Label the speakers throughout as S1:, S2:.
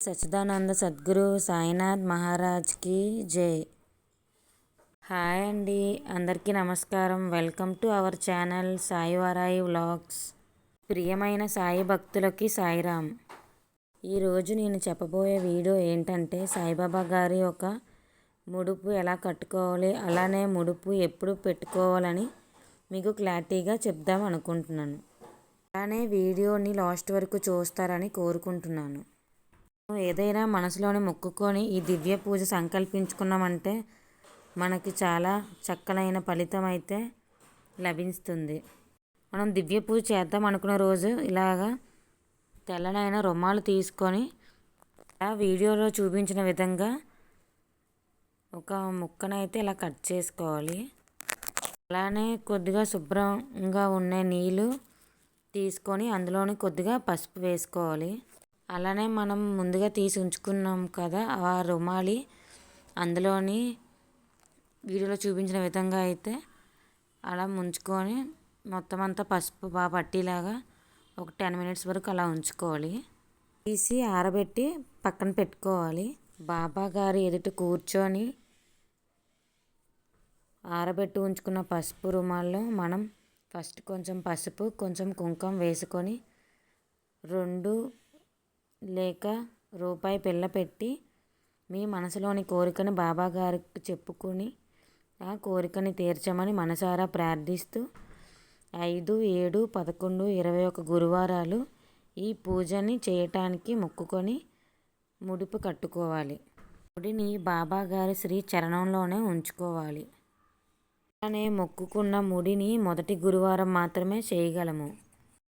S1: సచ్చిదానంద సద్గురు సాయినాథ్ మహారాజ్కి జై. హాయ్ అండి. అందరికీ నమస్కారం. Welcome to our channel Sai Varai vlogs. ప్రియమైన సాయి భక్తులకి సాయిరామ్. ఈరోజు నేను చెప్పబోయే వీడియో ఏంటంటే సాయిబాబా గారి ఒక ముడుపు ఎలా కట్టుకోవాలి అలానే ముడుపు ఎప్పుడు పెట్టుకోవాలని మీకు క్లారిటీగా చెప్దాం అనుకుంటున్నాను. అలానే వీడియోని లాస్ట్ వరకు చూస్తారని కోరుకుంటున్నాను. ఏదైనా మనసులోని మొక్కుకొని ఈ దివ్య పూజ సంకల్పించుకున్నామంటే మనకి చాలా చక్కనైన ఫలితం అయితే లభిస్తుంది. మనం దివ్య పూజ చేద్దాం అనుకున్న రోజు ఇలాగా తెల్లనైన రుమాలు తీసుకొని ఆ వీడియోలో చూపించిన విధంగా ఒక ముక్కనైతే ఇలా కట్ చేసుకోవాలి. అలానే కొద్దిగా శుభ్రంగా ఉన్న నీళ్ళు తీసుకొని అందులోని కొద్దిగా పసుపు వేసుకోవాలి. అలానే మనం ముందుగా తీసి ఉంచుకున్నాం కదా ఆ రుమాలి. అందులోని వీడియోలో చూపించిన విధంగా అయితే అలా ముంచుకొని మొత్తం అంతా పసుపు బాగా పట్టేలాగా ఒక టెన్ మినిట్స్ వరకు అలా ఉంచుకోవాలి. తీసి ఆరబెట్టి పక్కన పెట్టుకోవాలి. బాబా గారి ఎదుట కూర్చొని ఆరబెట్టి ఉంచుకున్న పసుపు రుమాల్లో మనం ఫస్ట్ కొంచెం పసుపు కొంచెం కుంకుమ వేసుకొని రెండు లేక రూపాయి పిల్ల పెట్టి మీ మనసులోని కోరికను బాబా గారికి చెప్పుకొని ఆ కోరికని తీర్చమని మనసారా ప్రార్థిస్తూ ఐదు ఏడు పదకొండు ఇరవై ఒక గురువారాలు ఈ పూజని చేయటానికి మొక్కుకొని ముడుపు కట్టుకోవాలి. ముడిని బాబా గారి శ్రీ చరణంలోనే ఉంచుకోవాలి. అలానే మొక్కుకున్న ముడిని మొదటి గురువారం మాత్రమే చేయగలము.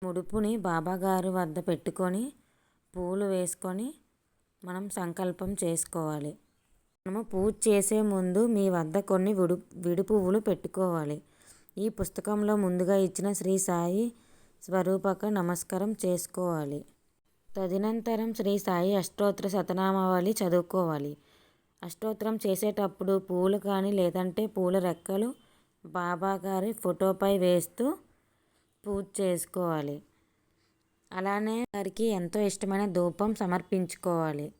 S1: ముడుపుని బాబాగారు వద్ద పెట్టుకొని పూలు వేసుకొని మనం సంకల్పం చేసుకోవాలి. మనము పూజ చేసే ముందు మీ వద్ద కొన్ని విడు విడి పువ్వులు పెట్టుకోవాలి. ఈ పుస్తకంలో ముందుగా ఇచ్చిన శ్రీ సాయి స్వరూపక నమస్కారం చేసుకోవాలి. తదనంతరం శ్రీ సాయి అష్టోత్తర శతనామావళి చదువుకోవాలి. అష్టోత్తరం చేసేటప్పుడు పూలు కానీ లేదంటే పూల రెక్కలు బాబా గారి ఫోటోపై వేస్తూ పూజ చేసుకోవాలి. అలానే వారికి ఎంతో ఇష్టమైన ధూపం సమర్పించుకోవాలి.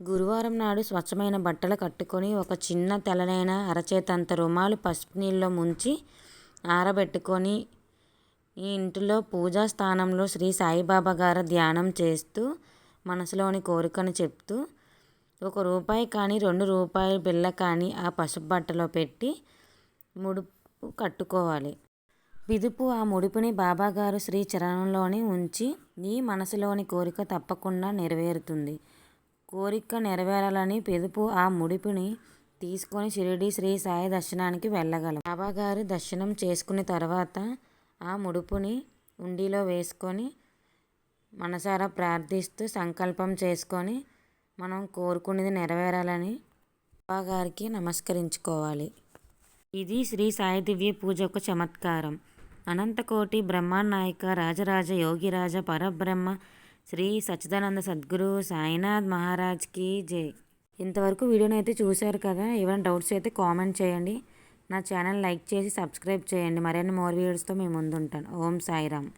S1: గురువారం నాడు స్వచ్ఛమైన బట్టలు కట్టుకొని ఒక చిన్న తెల్లనైన అరచేతంత రుమాలు పసుపు నీళ్ళలో ముంచి ఆరబెట్టుకొని ఈ ఇంటిలో పూజా స్థానంలో శ్రీ సాయిబాబా గారు ధ్యానం చేస్తూ మనసులోని కోరికను చెప్తూ ఒక రూపాయి కానీ రెండు రూపాయల బిళ్ళ కానీ ఆ పసుపు బట్టలో పెట్టి ముడుపు కట్టుకోవాలి. విదుపు ఆ ముడుపుని బాబాగారు శ్రీ చరణంలోని ఉంచి నీ మనసులోని కోరిక తప్పకుండా నెరవేరుతుంది. కోరిక నెరవేరాలని పిదుపు ఆ ముడుపుని తీసుకొని షిరిడి శ్రీ సాయి దర్శనానికి వెళ్ళగలం. బాబాగారి దర్శనం చేసుకున్న తర్వాత ఆ ముడుపుని ఉండిలో వేసుకొని మనసారా ప్రార్థిస్తూ సంకల్పం చేసుకొని మనం కోరుకునేది నెరవేరాలని బాబాగారికి నమస్కరించుకోవాలి. ఇది శ్రీ సాయి దివ్య పూజ ఒక చమత్కారం. అనంతకోటి బ్రహ్మనాయక రాజరాజ యోగిరాజ పరబ్రహ్మ శ్రీ సచ్చిదానంద సద్గురు సాయినాథ్ మహారాజ్కి జై. ఇంతవరకు వీడియోని అయితే చూశారు కదా ఏమైనా డౌట్స్ అయితే కామెంట్ చేయండి. నా ఛానల్ లైక్ చేసి సబ్స్క్రైబ్ చేయండి. మరిన్ని మోర్ వీడియోస్తో మేము ముందుంటాను. ఓం సాయిరామ్.